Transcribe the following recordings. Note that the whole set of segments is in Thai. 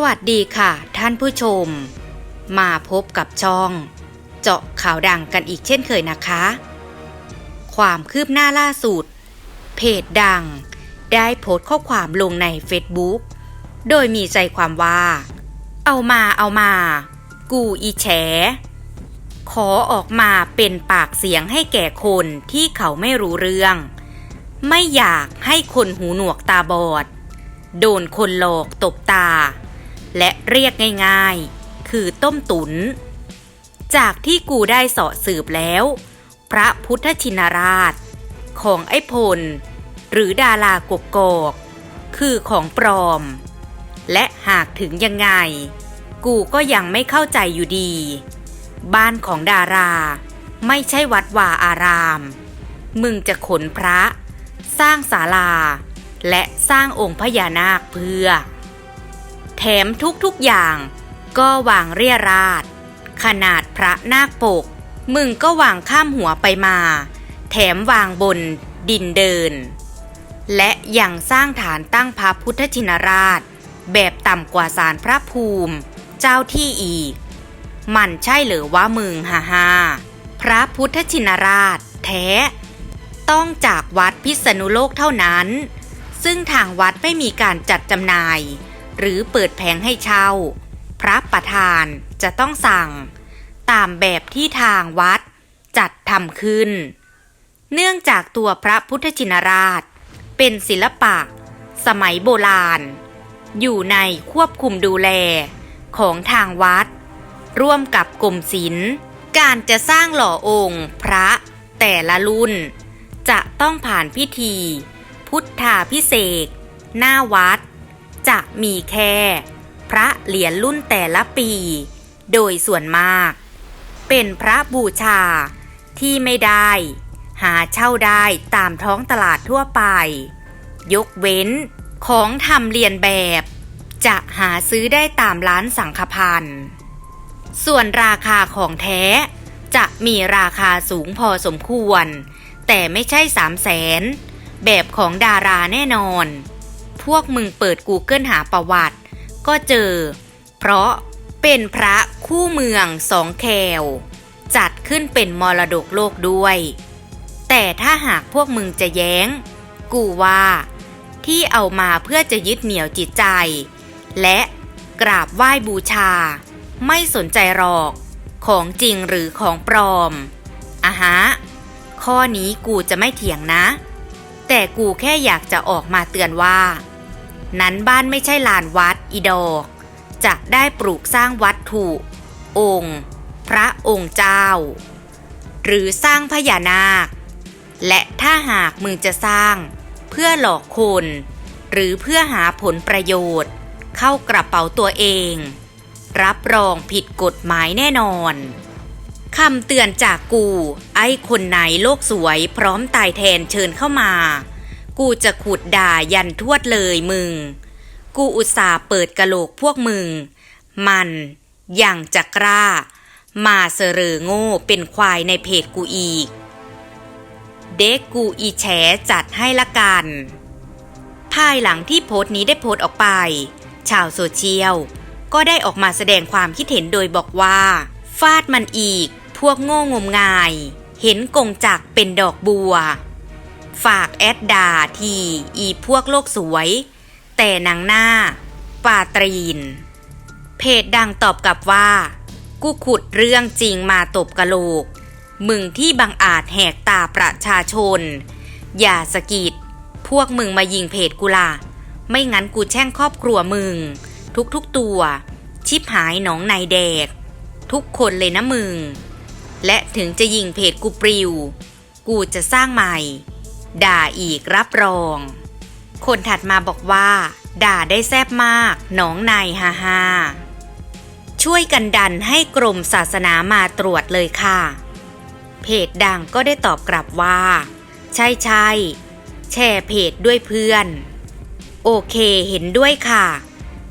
สวัสดีค่ะ ท่านผู้ชม มาพบกับช่อง เจาะข่าวดังกันอีกเช่นเคยนะคะ ความคืบหน้าล่าสุด เพจดัง ได้โพสต์ข้อความลงใน Facebook โดยมีใจความว่า เอามาเอามา กูอีแฉ ขอออกมาเป็นปากเสียงให้แก่คนที่เขาไม่รู้เรื่อง ไม่อยากให้คนหูหนวกตาบอดโดนคนหลอกตบตา และเรียกง่ายๆ คือต้มตุนจากที่กูได้เสาะสืบแล้ว พระพุทธชินราช ของไอ้พล หรือดารากกกอก คือของปลอม และหากถึงยังไง กูก็ยังไม่เข้าใจอยู่ดี บ้านของดาราไม่ใช่วัดวาอาราม มึงจะขนพระ สร้างศาลา และสร้างองค์พญานาคเพื่อ แถมทุกๆอย่าง ก็วางเรียราดขนาดพระนาคปก มึงก็วางข้ามหัวไปมา แถมวางบนดินเดิน และยังสร้างฐานตั้งพระพุทธชินราช แบบต่ำกว่าศาลพระภูมิ เจ้าที่อีก มันใช่เหรือว่ามึงฮ่าฮ่าพระพุทธชินราช แท้ ต้องจากวัดพิษณุโลกเท่านั้น ซึ่งทางวัดไม่มีการจัดจำหน่าย หรือเปิดแผงให้เช่า พระประธานจะต้องสั่ง ตามแบบที่ทางวัดจัดทำขึ้น เนื่องจากตัวพระพุทธชินราช เป็นศิลปะ สมัยโบราณ อยู่ในควบคุมดูแลของทางวัด ร่วมกับกรมศิลป์การจะสร้างหล่อองค์พระแต่ละรุ่น จะต้องผ่านพิธี พุทธาพิเศษ หน้าวัด จะมีแค่ พระเหรียญรุ่นแต่ละปี โดยส่วนมาก เป็นพระบูชาที่ไม่ได้ หาเช่าได้ตามท้องตลาดทั่วไป ยกเว้นของทำเรียนแบบ จะหาซื้อได้ตามร้านสังฆพันธ์ส่วนราคาของแท้จะมีราคาสูงพอสมควร แต่ไม่ใช่สามแสนแบบของดาราแน่นอน วกมึงเปิด Google หาประวัติ ก็เจอ เพราะเป็นพระคู่เมืองสองแควจัดขึ้นเป็นมรดกโลกด้วย แต่ถ้าหากพวกมึงจะแย้ง กูว่า ที่เอามาเพื่อจะยึดเหนี่ยวจิตใจ และกราบไหว้บูชา ไม่สนใจหรอกของจริงหรือของปลอมอะฮะ ข้อนี้กูจะไม่เถียงนะ แต่กูแค่อยากจะออกมาเตือนว่า นั้นบ้านไม่ใช่ลานวัดอีดอก จะได้ปลูกสร้างวัตถุ องค์ พระองค์เจ้า หรือสร้างพญานาค และถ้าหากมึงจะสร้าง เพื่อหลอกคน หรือเพื่อหาผลประโยชน์ เข้ากระเป๋าตัวเอง รับรองผิดกฎหมายแน่นอนคำเตือนจากกู ไอ้คนไหนโลกสวยพร้อมตายแทนเชิญเข้ามา กูจะขุดด่ายันทวดเลยมึง กูอุตส่าห์เปิดกะโหลกพวกมึง มันอยังจะกล้า มาเสรอโง่เป็นควายในเพจกูอีก เด็กกูอีแฉจัดให้ละกัน ภายหลังที่โพสต์นี้ได้โพสต์ออกไป ชาวโซเชียลก็ได้ออกมาแสดงความคิดเห็นโดยบอกว่า ฟาดมันอีก พวกโง่งมงาย เห็นกงจักเป็นดอกบัว ฝากแอดด่าทีอีพวกโลกสวย แต่นางหน้า ปาตรีน เพจดังตอบกลับว่า กูขุดเรื่องจริงมาตบกะโหลก มึงที่บังอาจแหกตาประชาชน อย่าสกิด พวกมึงมายิงเพจกูล่ะ ไม่งั้นกูแช่งครอบครัวมึง ทุกๆตัว ชิบหายหนองในแดก ทุกคนเลยนะมึง และถึงจะยิงเพจกูปลิว กูจะสร้างใหม่ ด่าอีกรับรอง คนถัดมาบอกว่า ด่าได้แซบมากหนองในฮ่าฮ่าช่วยกันดันให้กรมศาสนามาตรวจเลยค่ะ เพจดังก็ได้ตอบกลับว่า ใช่ใช่แชร์เพจด้วยเพื่อน โอเคเห็นด้วยค่ะ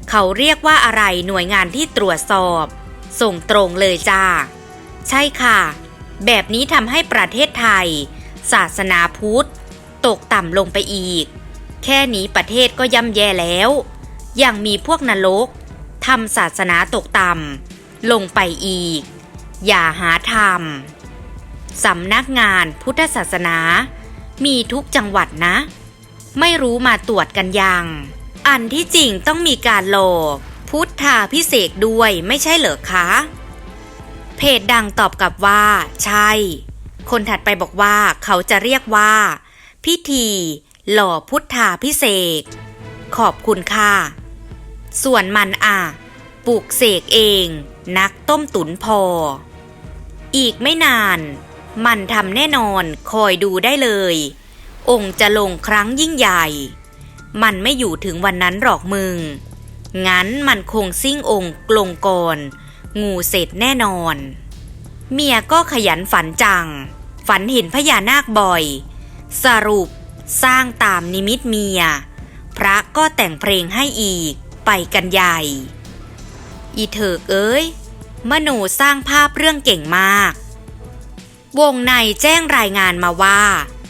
เขาเรียกว่าอะไรหน่วยงานที่ตรวจสอบ ส่งตรงเลยจ้า ใช่ค่ะ แบบนี้ทำให้ประเทศไทย ศาสนาพุทธ ตกต่ำลงไปอีก แค่นี้ประเทศก็ย่ำแย่แล้ว ยังมีพวกนรกทำศาสนาตกต่ำลงไปอีก อย่าหาทำสำนักงานพุทธศาสนา มีทุกจังหวัดนะ ไม่รู้มาตรวจกันยัง อันที่จริงต้องมีการโลพุทธาพิเศษด้วยไม่ใช่เหรอคะ เพจดังตอบกลับว่า ใช่ คนถัดไปบอกว่าเขาจะเรียกว่า พิธี หล่อพุทธาพิเศษ ขอบคุณค่ะ ส่วนมันอะปลูกเสกเอง นักต้มตุ๋นพอ อีกไม่นาน มันทำแน่นอนคอยดูได้เลย องค์จะลงครั้งยิ่งใหญ่ มันไม่อยู่ถึงวันนั้นหรอกมึง งั้นมันคงซิ่งองค์กลงก่อนงูเสร็จแน่นอน เมียก็ขยันฝันจัง ฝันเห็นพญานาคบ่อย สรุปสร้างตามนิมิตเมีย พระก็แต่งเพลงให้อีกไปกันใหญ่ อีเถิกเอ้ย มโนสร้างภาพเรื่องเก่งมาก วงในแจ้งรายงานมาว่า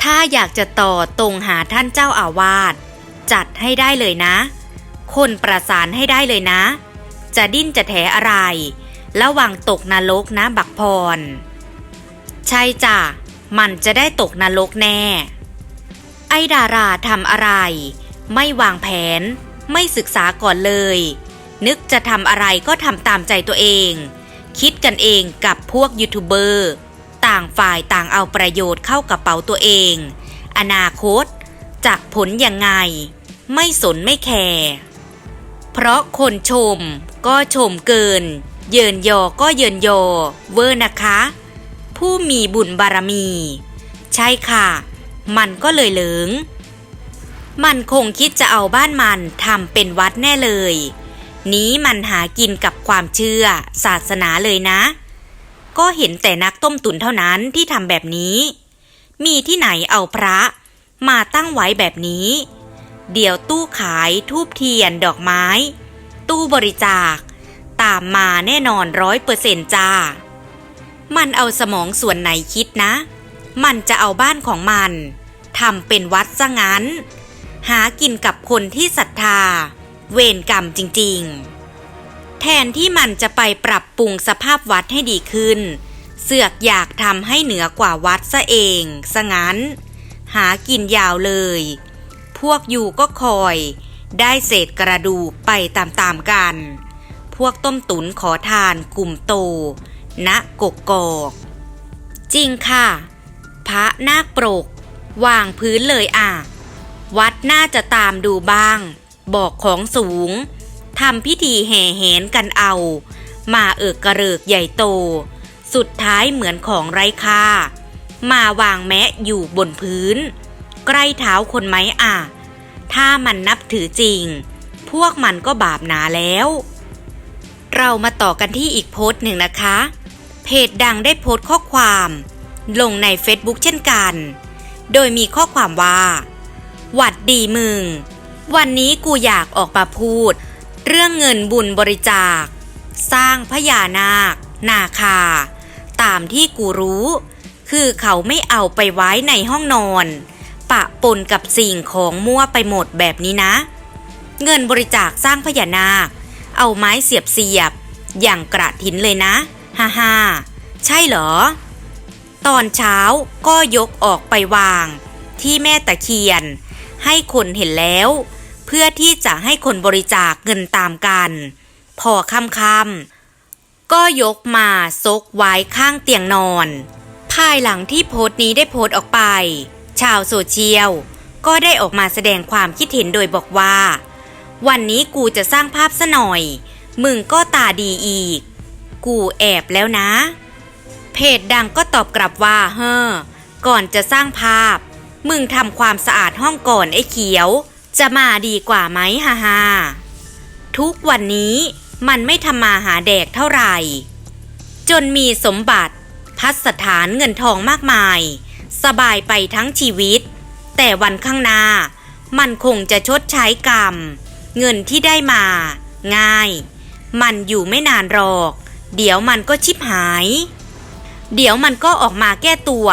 ถ้าอยากจะต่อตรงหาท่านเจ้าอาวาสจัดให้ได้เลยนะ คนประสานให้ได้เลยนะ จะดิ้นจะแถอะไร ระวังตกนรกนะบักพร ใช่จ้ะ มันจะได้ตกนรกแน่ ไอดาราทำอะไร ไม่วางแผน ไม่ศึกษาก่อนเลย นึกจะทำอะไรก็ทำตามใจตัวเอง คิดกันเองกับพวกยูทูบเบอร์ต่างฝ่ายต่างเอาประโยชน์เข้ากระเป๋าตัวเอง อนาคตจะผลยังไง ไม่สนไม่แคร์เพราะคนชมก็ชมเกิน เยินยอก็เยินยอ เวอร์นะคะ ผู้มีบุญบารมี ใช่ค่ะ มันก็เลยเหลิง มันคงคิดจะเอาบ้านมันทำเป็นวัดแน่เลย นี้มันหากินกับความเชื่อ ศาสนาเลยนะ ก็เห็นแต่นักต้มตุ๋นเท่านั้นที่ทำแบบนี้ มีที่ไหนเอาพระมาตั้งไว้แบบนี้ เดี๋ยวตู้ขายทูบเทียนดอกไม้ ตู้บริจาค ตามมาแน่นอนร้อยเปอร์เซ็นต์จ้า มันเอาสมองส่วนไหนคิดนะ มันจะเอาบ้านของมันทำเป็นวัดซะงั้น หากินกับคนที่ศรัทธา เวรกรรมจริงๆ แทนที่มันจะไปปรับปรุงสภาพวัดให้ดีขึ้น เสือกอยากทำให้เหนือกว่าวัดซะเองซะงั้น หากินยาวเลย พวกอยู่ก็คอย ได้เศษกระดูกไปตามๆกัน พวกต้มตุ๋นขอทานกลุ่มโต ณกกกอกจริงค่ะ พระนาคปรก วางพื้นเลยอะ วัดน่าจะตามดูบ้าง บอกของสูงทำพิธีแห่แหนกันเอา มาเอิกกระเริกใหญ่โต สุดท้ายเหมือนของไร้ค่ามาวางแมะอยู่บนพื้น ใกล้เท้าคนไหมอะ ถ้ามันนับถือจริง พวกมันก็บาปหนาแล้ว เรามาต่อกันที่อีกโพสต์หนึ่งนะคะ เพจดังได้โพสต์ข้อความ ลงใน Facebook เช่นกัน โดยมีข้อความว่าหวัดดีมึง วันนี้กูอยากออกมาพูด เรื่องเงินบุญบริจาค สร้างพญานาค นาคา ตามที่กูรู้ คือเขาไม่เอาไปไว้ในห้องนอน ปะปนกับสิ่งของมั่วไปหมดแบบนี้นะ เงินบริจาคสร้างพญานาค เอาไม้เสียบเสียบอย่างกระถินเลยนะ ฮ่าฮ่าใช่เหรอ ตอนเช้าก็ยกออกไปวาง ที่แม่ตะเคียน ให้คนเห็นแล้ว เพื่อที่จะให้คนบริจาคเงินตามกัน พอค่ำๆก็ยกมาซกไว้ข้างเตียงนอน ภายหลังที่โพสต์นี้ได้โพสต์ออกไป ชาวโซเชียลก็ได้ออกมาแสดงความคิดเห็นโดยบอกว่า วันนี้กูจะสร้างภาพซะหน่อย มึงก็ตาดีอีก กูแอบแล้วนะ เพจดังก็ตอบกลับว่า เฮ้อ ก่อนจะสร้างภาพ มึงทำความสะอาดห้องก่อนไอ้เขียว จะมาดีกว่าไหมฮ่าฮ่าทุกวันนี้มันไม่ทำมาหาแดกเท่าไหร่ จนมีสมบัติ พัสถานเงินทองมากมาย สบายไปทั้งชีวิต แต่วันข้างหน้า มันคงจะชดใช้กรรม เงินที่ได้มา ง่าย มันอยู่ไม่นานหรอก เดี๋ยวมันก็ชิบหาย เดี๋ยวมันก็ออกมาแก้ตัว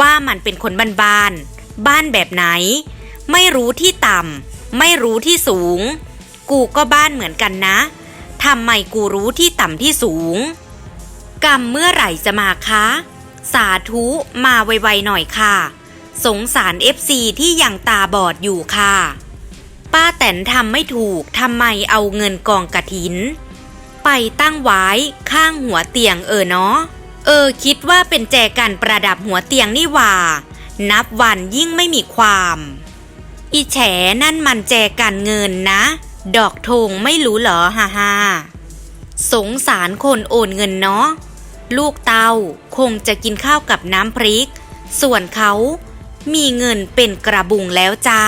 ว่ามันเป็นคนบ้านบ้านๆ บ้านแบบไหน ไม่รู้ที่ต่ำ ไม่รู้ที่สูง กูก็บ้านเหมือนกันนะ ทำไมกูรู้ที่ต่ำที่สูง กรรมเมื่อไหร่จะมาคะ สาธุมาไวๆหน่อยค่ะ สงสาร FC ที่ยังตาบอดอยู่ค่ะ ป้าแตนทำไม่ถูก ทำไมเอาเงินกองกระถิน ไปตั้งไว้ข้างหัวเตียงเออเนาะ เออคิดว่าเป็นแจกันประดับหัวเตียงนี่ว่า นับวันยิ่งไม่มีความ อีแฉนั่นมันแจกันเงินนะ ดอกธงไม่รู้เหรอฮ่าฮ่าสงสารคนโอนเงินเนาะ ลูกเตาคงจะกินข้าวกับน้ำพริก ส่วนเขามีเงินเป็นกระบุงแล้วจ้า